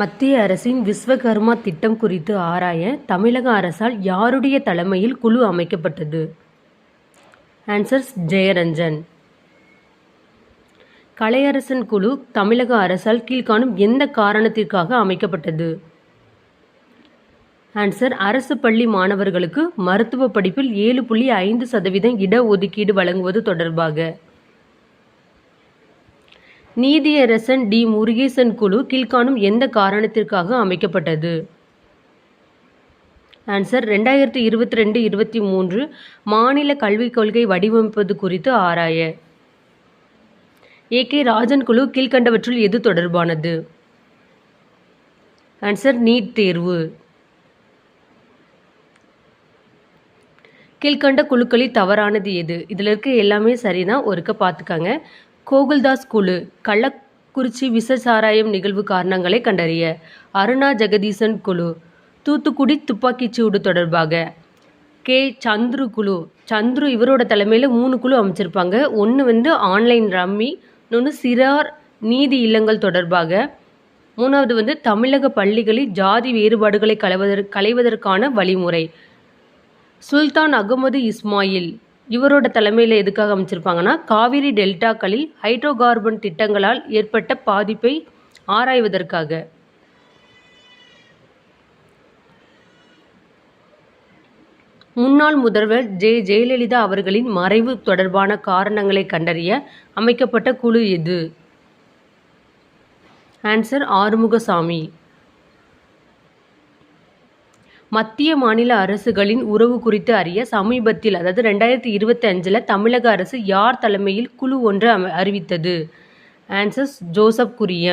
மத்திய அரசின் விஸ்வகர்மா திட்டம் குறித்து ஆராய தமிழக அரசால் யாருடைய தலைமையில் குழு அமைக்கப்பட்டது? ஆன்சர்ஸ் ஜெயரஞ்சன். கலையரசன் குழு தமிழக அரசால் கீழ்காணும் எந்த காரணத்திற்காக அமைக்கப்பட்டது? ஆன்சர் அரசு பள்ளி மாணவர்களுக்கு மருத்துவ படிப்பில் ஏழு புள்ளி ஐந்து சதவீதம் இடஒதுக்கீடு வழங்குவது தொடர்பாக. நீதியரசன் டி. முருகேசன் குழு கீழ்காணும் எந்த காரணத்திற்காக அமைக்கப்பட்டது? ஆன்சர் ரெண்டாயிரத்தி இருபத்தி ரெண்டு இருபத்தி மூன்று மாநில கல்விக் கொள்கை வடிவமைப்பது குறித்து ஆராய. ஏ. கே. ராஜன் குழு கீழ்கண்டவற்றுள் எது தொடர்பானது? ஆன்சர் நீட் தேர்வு. கீழ்கண்ட குழுக்களில் தவறானது எது? இதில் இருக்க எல்லாமே சரிதான் ஒருக்க பார்த்துக்கங்க. கோகுல்தாஸ் குழு கள்ளக்குறிச்சி விச சாராயம் நிகழ்வு காரணங்களை கண்டறிய அருணா ஜெகதீசன் குழு தூத்துக்குடி துப்பாக்கிச்சூடு தொடர்பாக கே. சந்துரு குழு சந்துரு இவரோட தலைமையில் மூணு குழு அமைச்சிருப்பாங்க. ஒன்று வந்து ஆன்லைன் ரம்மி இன்னொன்று சிறார் நீதி இல்லங்கள் தொடர்பாக. மூணாவது வந்து தமிழக பள்ளிகளில் ஜாதி வேறுபாடுகளை களைவதற் களைவதற்கான வழிமுறை. சுல்தான் அகமது இஸ்மாயில் இவரோட தலைமையில் எதுக்காக அமைச்சிருப்பாங்கன்னா காவிரி டெல்டாக்களில் ஹைட்ரோ கார்பன் திட்டங்களால் ஏற்பட்ட பாதிப்பை ஆராய்வதற்காக. முன்னாள் முதல்வர் ஜெ. ஜெயலலிதா அவர்களின் மறைவு தொடர்பான காரணங்களை கண்டறிய அமைக்கப்பட்ட குழு எது? ஆன்சர் ஆறுமுகசாமி. மத்திய மாநில அரசுகளின் உறவு குறித்து அறிய சமீபத்தில் அதாவது ரெண்டாயிரத்தி இருபத்தி அஞ்சில் தமிழக அரசு யார் தலைமையில் குழு ஒன்று அறிவித்தது? ஆன்சர்ஸ் ஜோசப் குரியன்.